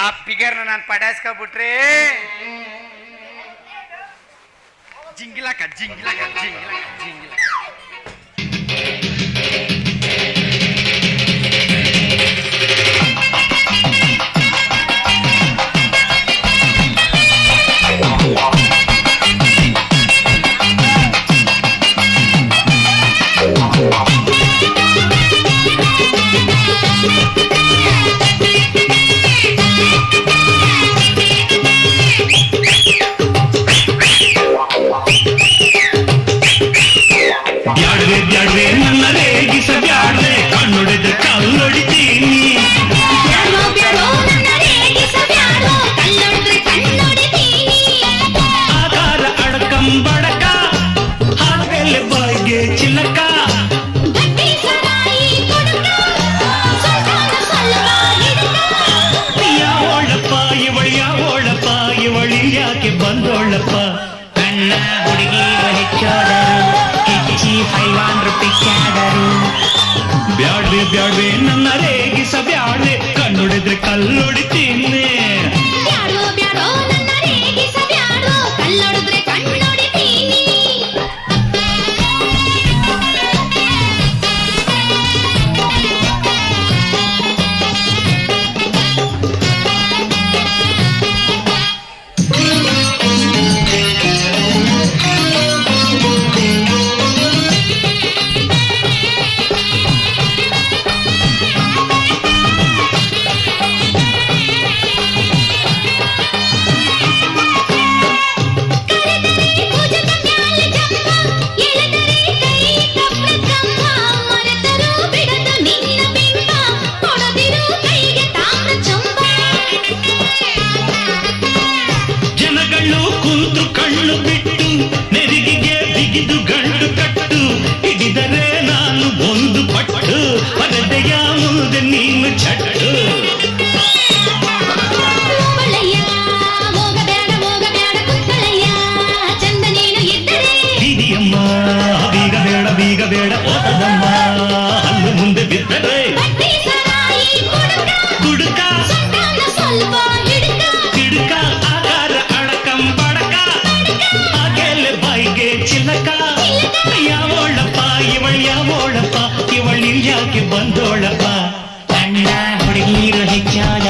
ಆ ಫಿಗರ್ನ ನಾನು ಪಡಾಯಿಸ್ಕೊಬಿಟ್ರೆ. ಜಿಂಗಿಲಕ ಜಿಂಗಿಲಕ ಜಿಂಗಿಲಕ ಜಿಂಗಿಲಕ Yargı yargı ಬ್ಯಾಡ್ವೆ ನನ್ನ ರೇಗಿಸ ಬ್ಯಾಡ್ವೆ ಕಣ್ಣೊಡೆದ್ರೆ ಕಲ್ಲೊಡಿತೀನಿ ಬಿಟ್ಟು ನೆರಿಗೆಗೆ ಬಿಗಿದು ಗಂಟು ಕಟ್ಟು ಹಿಡಿದರೆ ನಾನು ಒಂದು ಪಟ್ಟು ಪರದೆಯ ಮುಂದೆ ನೀನು ಚಟ್ಟು ಹೋಗಲಯ್ಯ ಹೋಗಬೇಡ ಹೋಗಬೇಡ ಕುಕ್ಕಳಯ್ಯ ಚಂದ ನೀನು ಇದ್ದರೆ ಬೀದಿಯಮ್ಮ ಬೀಗ ಬೇಡ ಬೀಗ ಬೇಡ ಓಟದಮ್ಮ ಹಲ್ಲು ಮುಂದೆ ಬಿದ್ದರೆ ಬಡ್ಡಿ ಸರಾಯಿ ಕೊಡುಕ ಕುಡುಕ ಸುಲ್ತಾನ ಸ್ವಲ್ಪ नीर है क्या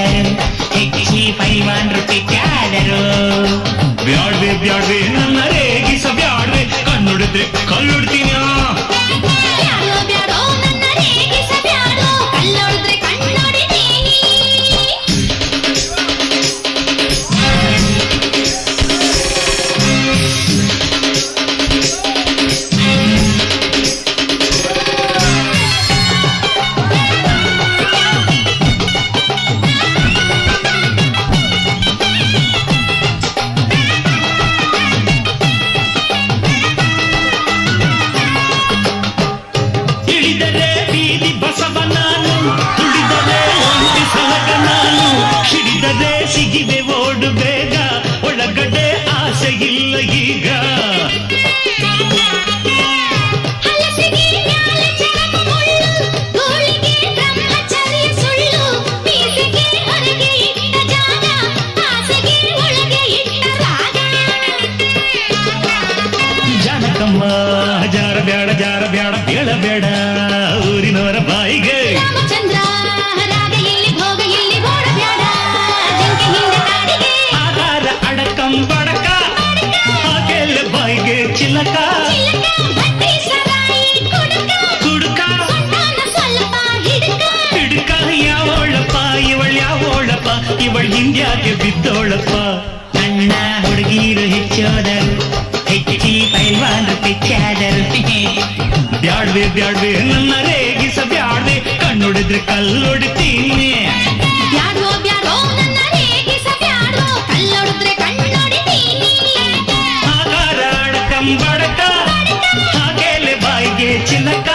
ಜಾನಕಮ್ಮ ಜಾರ ಬ್ಯಾಡ ಜಾರ ಬ್ಯಾಡ ಬೇಡ ಬೇಡ ಊರಿನವರ ಬಾಯಿಗೆ ರಾಮಚಂದ್ರ ರಾಗ ಇಲ್ಲಿ ಭೋಗ ಇಲ್ಲಿ ಓಡಬ್ಯಾಡ ಜಿಂಕೆ ಹಿಂದೆ ಕಾಡಿಗೆ ಆಧಾರ ಅಡಕಂ ಬಡಕ ಹಾಗೆಲ್ಲ ಬಾಯಿಗೆ ಚಿಲಕ ಚಿಲಕ ಬಡ್ಡಿ ಸರಾಯಿ ಹೆಚ್ಚಿ ಪೈಲ್ವಾನ ಹಂಡ್ರೆಡ್ ಪಿಕ್ಕಾದರು ಬ್ಯಾಡ್ವೆ ಬ್ಯಾಡ್ವೆ ನನ್ನ ರೇಗಿಸ ಬ್ಯಾಡ್ವೆ. ಕಣ್ಣುಡಿದ್ರೆ ಕಲ್ಲೊಡಿತೀನಿ. ಬ್ಯಾಡೋ ಬ್ಯಾಡೋ ನನ್ನ ರೇಗಿಸಬ್ಯಾಡೋ ಕಲ್ಲೊಡೆದ್ರೆ ಕಣ್ಣೊಡಿತೀನಿ. ಆಕಾರ ಅಡಕಂ ಬಡಕ. ಹಾಗೆಲೆ ಬಾಯಿಗೆ ಚಿಲಕ.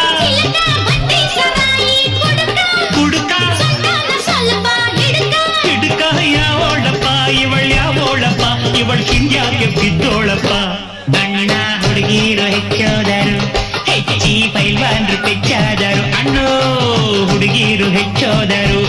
ಇವಳ್ ಯಾವೋಳಪ್ಪ ಇವಳು ಬಿದ್ದೋಳಪ್ಪ. ಅಣ್ಣ ಹುಡುಗಿರು ಹೆಚ್ಚೋದರು ಹೆಚ್ಚಿ ಫೈವ್ ಹಂಡ್ರೆಡ್ ಪಿಕ್ಕಾದರು ಅಣ್ಣೋ ಹುಡುಗಿರು ಹೆಚ್ಚೋದರು